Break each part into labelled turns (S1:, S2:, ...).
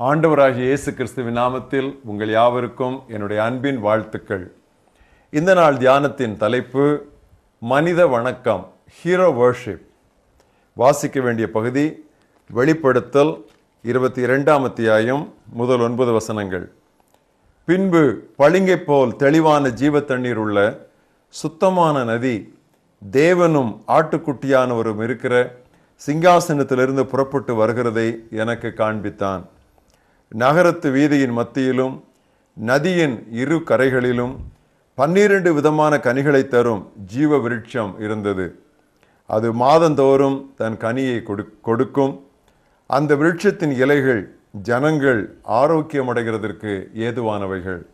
S1: ஆண்டவராகிய இயேசு கிறிஸ்துவின் நாமத்தில் உங்கள் யாவருக்கும் என்னுடைய அன்பின் வாழ்த்துக்கள். இந்த நாள் தியானத்தின் தலைப்பு மனித வணக்கம் ஹீரோ வர்ஷிப். வாசிக்க வேண்டிய பகுதி வெளிப்படுத்தல் இருபத்தி இரண்டாம் அத்தியாயம் முதல் ஒன்பது வசனங்கள். பின்பு பளிங்கை போல் தெளிவான ஜீவ தண்ணீர் உள்ள சுத்தமான நதி தேவனும் ஆட்டுக்குட்டியானவரும் இருக்கிற சிங்காசனத்திலிருந்து புறப்பட்டு வருகிறதை எனக்கு காண்பித்தான். நகரத்து வீதியின் மத்தியிலும் நதியின் இரு கரைகளிலும் பன்னிரண்டு விதமான கனிகளை தரும் ஜீவ விருட்சம் இருந்தது. அது மாதந்தோறும் தன் கனியை கொடுக்கும். அந்த விருட்சத்தின் இலைகள் ஜனங்கள் ஆரோக்கியமடைகிறதற்கு ஏதுவானவைகள்.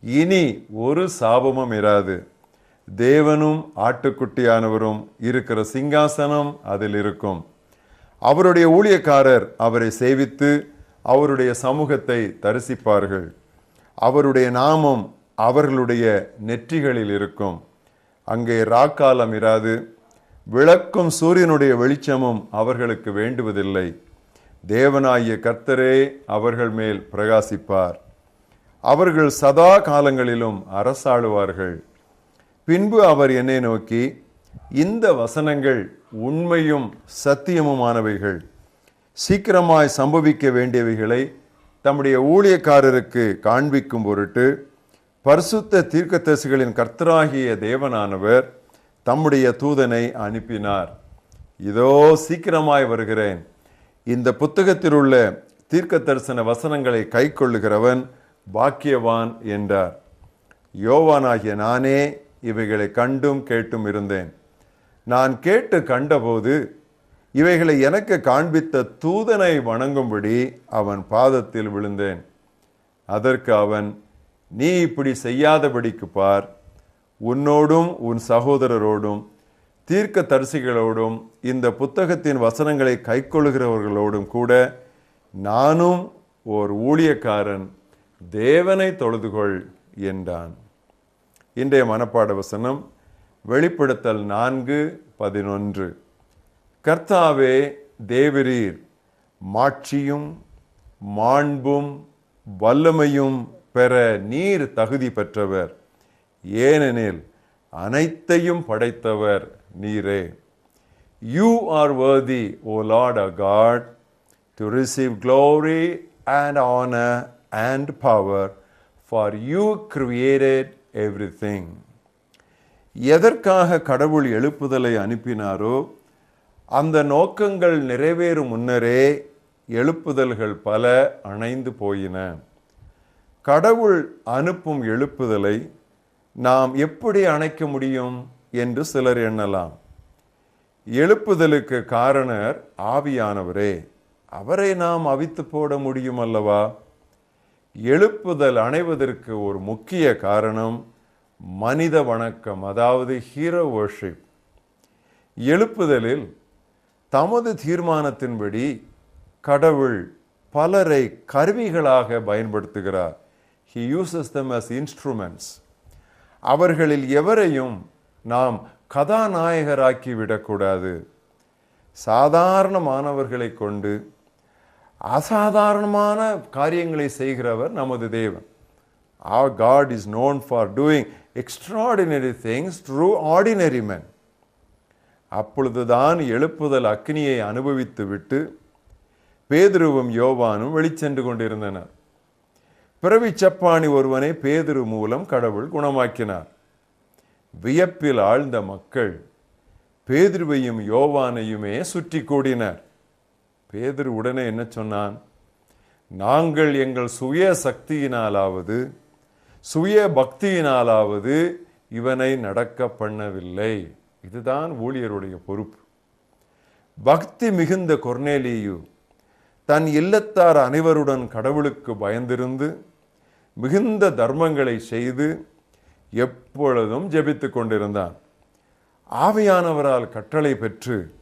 S1: இனி ஒரு சாபமும் இராது. தேவனும் ஆட்டுக்குட்டியானவரும் இருக்கிற சிங்காசனம் அதில் இருக்கும். அவருடைய ஊழியக்காரர் அவரை சேவித்து அவருடைய சமூகத்தை தரிசிப்பார்கள். அவருடைய நாமம் அவர்களுடைய நெற்றிகளில் இருக்கும். அங்கே ராக்காலம் இராது. விளக்கும் சூரியனுடைய வெளிச்சமும் அவர்களுக்கு வேண்டுவதில்லை. தேவனாகிய கர்த்தரே அவர்கள் மேல் பிரகாசிப்பார். அவர்கள் சதா காலங்களிலும் அரசாளுவார்கள். பின்பு அவர் என்னை நோக்கி இந்த வசனங்கள் உண்மையும் சத்தியமுமானவைகள். சீக்கிரமாய் சம்பவிக்க வேண்டியவைகளை தம்முடைய ஊழியக்காரருக்கு காண்பிக்கும் பொருட்டு பரிசுத்த தீர்க்கதரிசிகளின் கர்த்தராகிய தேவனானவர் தம்முடைய தூதனை அனுப்பினார். இதோ சீக்கிரமாய் வருகிறேன். இந்த புத்தகத்தில் உள்ள தீர்க்க தரிசன வசனங்களை கை கொள்ளுகிறவன் பாக்கியவான் என்றார். யோவானாகிய நானே இவைகளை கண்டும் கேட்டும் இருந்தேன். நான் கேட்டு கண்டபோது இவைகளை எனக்கு காண்பித்த தூதனை வணங்கும்படி அவன் பாதத்தில் விழுந்தேன். அதற்கு அவன் நீ இப்படி செய்யாதபடிக்கு பார். உன்னோடும் உன் சகோதரரோடும் தீர்க்க தரிசிகளோடும் இந்த புத்தகத்தின் வசனங்களை கைக்கொள்கிறவர்களோடும் கூட நானும் ஓர் ஊழியக்காரன் தேவனை தொழுதுகொள் என்றான். இன்றைய மனப்பாட வசனம் வெளிப்படுத்தல் நான்கு பதினொன்று. கர்த்தாவே தேவரீர் மாட்சியும் மாண்பும் வல்லமையும் பெற நீர் தகுதி பெற்றவர். ஏனெனில் அனைத்தையும் படைத்தவர் நீரே. You are worthy O Lord a God to receive glory and honour and power for you you everything எதற்காக கடவுள் எழுப்புதலை அனுப்பினாரோ அந்த நோக்கங்கள் நிறைவேறும் முன்னரே எழுப்புதல்கள் பல அணைந்து போயின. கடவுள் அனுப்பும் எழுப்புதலை நாம் எப்படி அணைக்க முடியும் என்று சிலர் எண்ணலாம். எழுப்புதலுக்கு காரணர் ஆவியானவரே அவரை நாம் அவித்து போட முடியும் அல்லவா? எழுப்புதல் அணைவதற்கு ஒரு முக்கிய காரணம் மனித வணக்கம் அதாவது ஹீரோ வர்ஷிப் எழுப்புதலில் தமது தீர்மானத்தின்படி கடவுள் பலரை கருவிகளாக பயன்படுத்துகிறார். He uses them as instruments அவர்களில் எவரையும் நாம் கதாநாயகராக்கி விடக்கூடாது. சாதாரணமானவர்களை கொண்டு அசாதாரணமான காரியங்களை செய்கிறவர் நமது தேவன். Our God is known for doing extraordinary things through ordinary men அப்பொழுதுதான் எழுப்புதல் அக்னியை அனுபவித்து விட்டு பேதுருவும் யோவானும் வெளிச்சென்று கொண்டிருந்தனர். பிறவி சப்பாணி ஒருவனை பேதுரு மூலம் கடவுள் குணமாக்கினார். வியப்பில் ஆழ்ந்த மக்கள் பேதுருவையும் யோவானையுமே சுற்றி கூடினர். பேதுரு உடனே என்ன சொன்னான்? நாங்கள் எங்கள் சுய சக்தியினாலாவது சுய பக்தியினாலாவது இவனை நடக்க பண்ணவில்லை. இதுதான் ஊழியருடைய பொறுப்பு. பக்தி மிகுந்த கொர்னேலியு தன் இல்லத்தார் அனைவருடன் கடவுளுக்கு பயந்திருந்து மிகுந்த தர்மங்களை செய்து எப்பொழுதும் ஜெபித்து கொண்டிருந்தான். ஆவியானவரால் கட்டளை பெற்று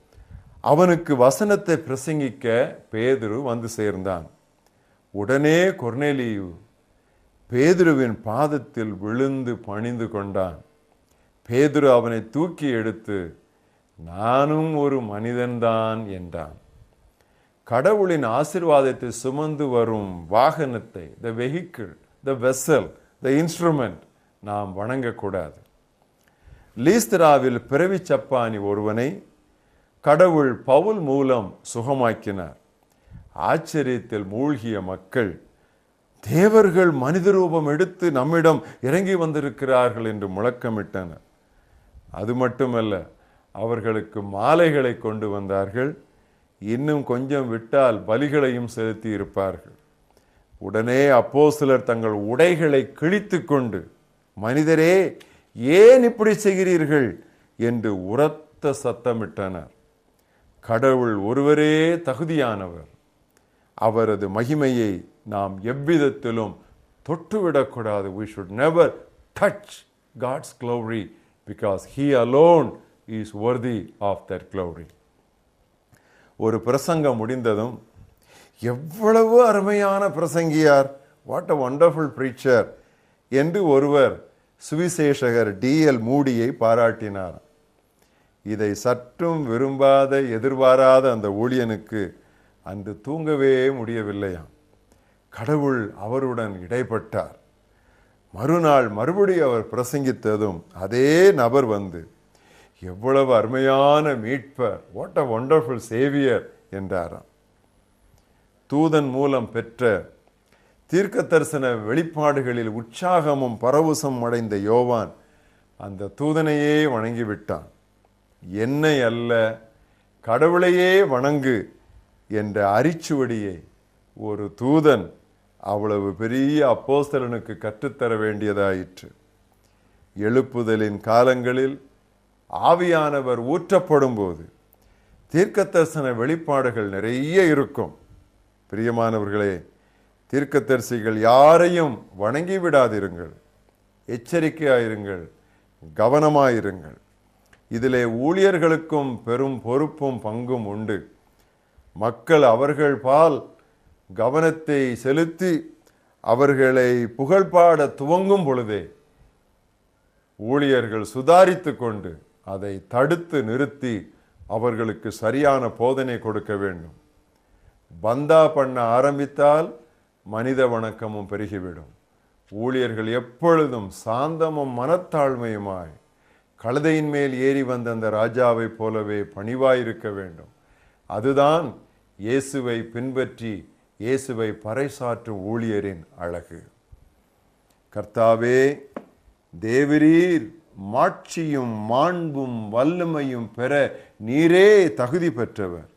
S1: அவனுக்கு வசனத்தை பிரசங்கிக்க பேதுரு வந்து சேர்ந்தான். உடனே கொர்னேலியு பேதுருவின் பாதத்தில் விழுந்து பணிந்து கொண்டான். பேதுரு அவனை தூக்கி எடுத்து நானும் ஒரு மனிதன்தான் என்றான். கடவுளின் ஆசிர்வாதத்தை சுமந்து வரும் வாகனத்தை the vehicle the vessel the instrument நாம் வணங்கக்கூடாது. லீஸ்திராவில் பிறவி சப்பானி ஒருவனை கடவுள் பவுல் மூலம் சுகமாக்கினார். ஆச்சரியத்தில் மூழ்கிய மக்கள் தேவர்கள் மனித ரூபம் எடுத்து நம்மிடம் இறங்கி வந்திருக்கிறார்கள் என்று முழக்கமிட்டனர். அது மட்டுமல்ல அவர்களுக்கு மாலைகளை கொண்டு வந்தார்கள். இன்னும் கொஞ்சம் விட்டால் பலிகளையும் செலுத்தி இருப்பார்கள் உடனே அப்போ சிலர் தங்கள் உடைகளை கிழித்து கொண்டு மனிதரே ஏன் இப்படி செய்கிறீர்கள்? என்று உரத்த சத்தமிட்டனர். கடவுள் ஒருவரே தகுதியானவர். அவரது மகிமையை நாம் எவ்விதத்திலும் தொட்டுவிடக்கூடாது. We should never touch God's glory because he alone is worthy of that glory. ஒரு பிரசங்கம் முடிந்ததும் எவ்வளவு அருமையான பிரசங்கியார். வாட் அ வண்டர்ஃபுல் ப்ரீச்சர் என்று ஒருவர் சுவிசேஷகர் டிஎல் மூடியை பாராட்டினார். இதை சற்றும் விரும்பாத எதிர்பாராத அந்த ஊழியனுக்கு அன்று தூங்கவே முடியவில்லையாம். கடவுள் அவருடன் இடைப்பட்டார். மறுநாள் மறுபடி அவர் பிரசங்கித்ததும் அதே நபர் வந்து எவ்வளவு அருமையான மீட்பர் வாட் அ ஒண்டர்ஃபுல் சேவியர் என்றாராம். தூதன் மூலம் பெற்ற தீர்க்க தரிசன வெளிப்பாடுகளில் உற்சாகமும் பரவசம் அடைந்த யோவான் அந்த தூதனையே வணங்கிவிட்டான். என்னை அல்ல கடவுளையே வணங்கு என்ற அரிச்சுவடியை ஒரு தூதன் அவ்வளவு பெரிய அப்போஸ்தலனுக்கு கற்றுத்தர வேண்டியதாயிற்று. எழுப்புதலின் காலங்களில் ஆவியானவர் ஊற்றப்படும் போது தீர்க்கத்தரிசன வெளிப்பாடுகள் நிறைய இருக்கும். பிரியமானவர்களே தீர்க்கதரிசிகள் யாரையும் வணங்கி விடாதிருங்கள். எச்சரிக்கையாயிருங்கள். கவனமாயிருங்கள். இதிலே ஊழியர்களுக்கும் பெரும் பொறுப்பும் பங்கும் உண்டு. மக்கள் அவர்கள் பால் கவனத்தை செலுத்தி அவர்களை புகழ்பாட துவங்கும் பொழுதே ஊழியர்கள் சுதாரித்து கொண்டு அதை தடுத்து நிறுத்தி அவர்களுக்கு சரியான போதனை கொடுக்க வேண்டும். பந்தா பண்ண ஆரம்பித்தால் மனித வணக்கமும் பெருகிவிடும். ஊழியர்கள் எப்பொழுதும் சாந்தமும் மனத்தாழ்மையுமாய் கழுதையின் மேல் ஏறி வந்த அந்த ராஜாவைப் போலவே பணிவாயிருக்க வேண்டும். அதுதான் இயேசுவை பின்பற்றி இயேசுவை பறைசாற்றும் ஊழியரின் அழகு. கர்த்தாவே தேவரீர் மாட்சியும் மாண்பும் வல்லமையும் பெற நீரே தகுதி பெற்றவர்.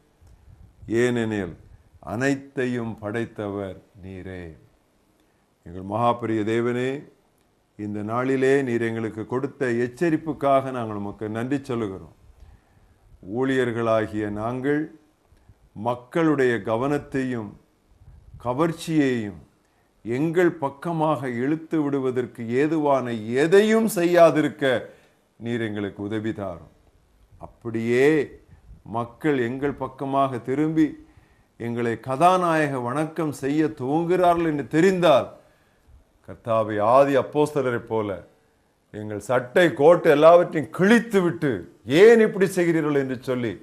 S1: ஏனெனில் அனைத்தையும் படைத்தவர் நீரே. எங்கள் மகாபெரிய தேவனே இந்த நாளிலே நீர் எங்களுக்கு கொடுத்த எச்சரிப்புக்காக நாங்கள் உமக்கு நன்றி சொல்லுகிறோம். ஊழியர்களாகிய நாங்கள் மக்களுடைய கவனத்தையும் கவர்ச்சியையும் எங்கள் பக்கமாக இழுத்து விடுவதற்கு ஏதுவான எதையும் செய்யாதிருக்க நீர் எங்களுக்கு உதவி தாரும். அப்படியே மக்கள் எங்கள் பக்கமாக திரும்பி எங்களை கதாநாயக வணக்கம் செய்ய துவங்குகிறார்கள் என்று தெரிந்தால் கர்த்தாவை ஆதி அப்போஸ்தலரைப் போல எங்கள் சட்டை கோட்டு எல்லாவற்றையும் கிழித்து விட்டு ஏன் இப்படி செய்கிறீர்கள் என்று சொல்லி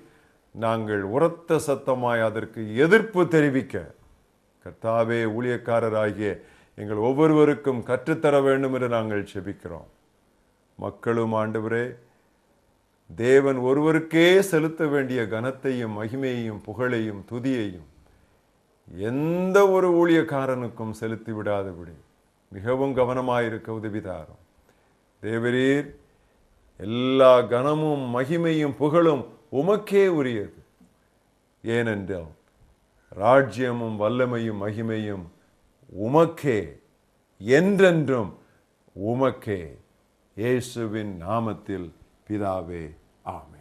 S1: நாங்கள் உரத்த சத்தமாய் அதற்கு எதிர்ப்பு தெரிவிக்க கர்த்தாவே ஊழியக்காரராகிய எங்கள் ஒவ்வொருவருக்கும் கற்றுத்தர வேண்டும் என்று நாங்கள் செபிக்கிறோம். மக்களும் ஆண்டவரே தேவன் ஒருவருக்கே செலுத்த வேண்டிய கனத்தையும் மகிமையையும் புகழையும் துதியையும் எந்த ஒரு ஊழியக்காரனுக்கும் செலுத்தி விடாதபடி மிகவும் கவனமாயிருக்க உதவிதாரும். தேவரீர் எல்லா கனமும் மகிமையும் புகழும் உமக்கே உரியது. ஏனென்றால் ராஜ்யமும் வல்லமையும் மகிமையும் உமக்கே. என்றென்றும் உமக்கே. இயேசுவின் நாமத்தில் பிதாவே ஆமே